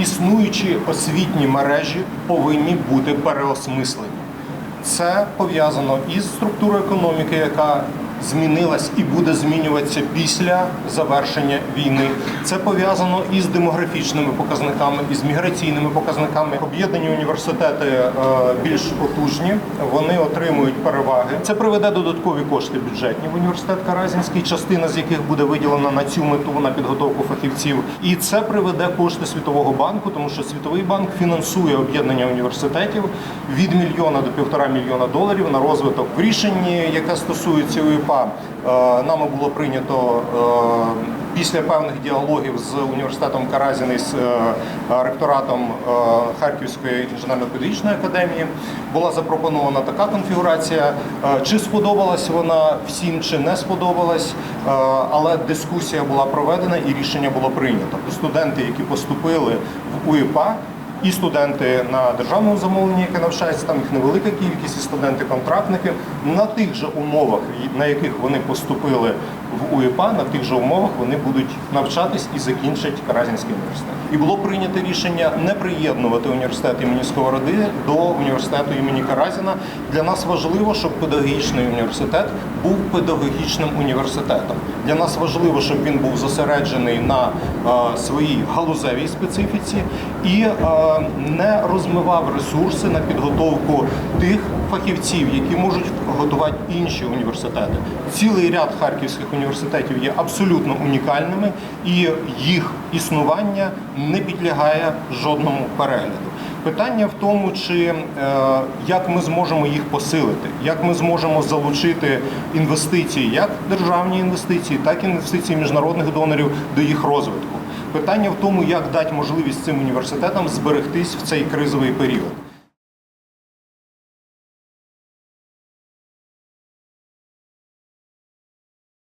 існуючі освітні мережі повинні бути переосмислені. Це пов'язано із структурою економіки, яка змінилась і буде змінюватися після завершення війни. Це пов'язано із демографічними показниками, із міграційними показниками. Об'єднані університети е, більш потужні, вони отримують переваги. Це приведе додаткові кошти бюджетні в університет Каразінський, частина з яких буде виділена на цю мету на підготовку фахівців. І це приведе кошти Світового банку, тому що Світовий банк фінансує об'єднання університетів від мільйона до півтора мільйона доларів на розвиток. В рішенні, яке стосується УЄПА, е, нами було прийнято е, після певних діалогів з університетом Каразіни, з е, ректоратом Харківської інженерно-педагогічної академії. Була запропонована така конфігурація. Чи сподобалась вона всім, чи не сподобалась, але дискусія була проведена і рішення було прийнято. Студенти, які поступили в УЄПА, і студенти на державному замовленні, яке навчається, там їх невелика кількість, і студенти-контрактники на тих же умовах, на яких вони поступили в УЄПА, на тих же умовах вони будуть навчатись і закінчать Каразінський університет. І було прийнято рішення не приєднувати університет імені Сковороди до університету імені Каразіна. Для нас важливо, щоб педагогічний університет був педагогічним університетом. Для нас важливо, щоб він був зосереджений на е, своїй галузевій специфіці і е, не розмивав ресурси на підготовку тих фахівців, які можуть готувати інші університети. Цілий ряд харківських університетів є абсолютно унікальними, і їх існування не підлягає жодному перегляду. Питання в тому, чи е, як ми зможемо їх посилити, як ми зможемо залучити інвестиції, як державні інвестиції, так і інвестиції міжнародних донорів до їх розвитку. Питання в тому, як дати можливість цим університетам зберегтись в цей кризовий період.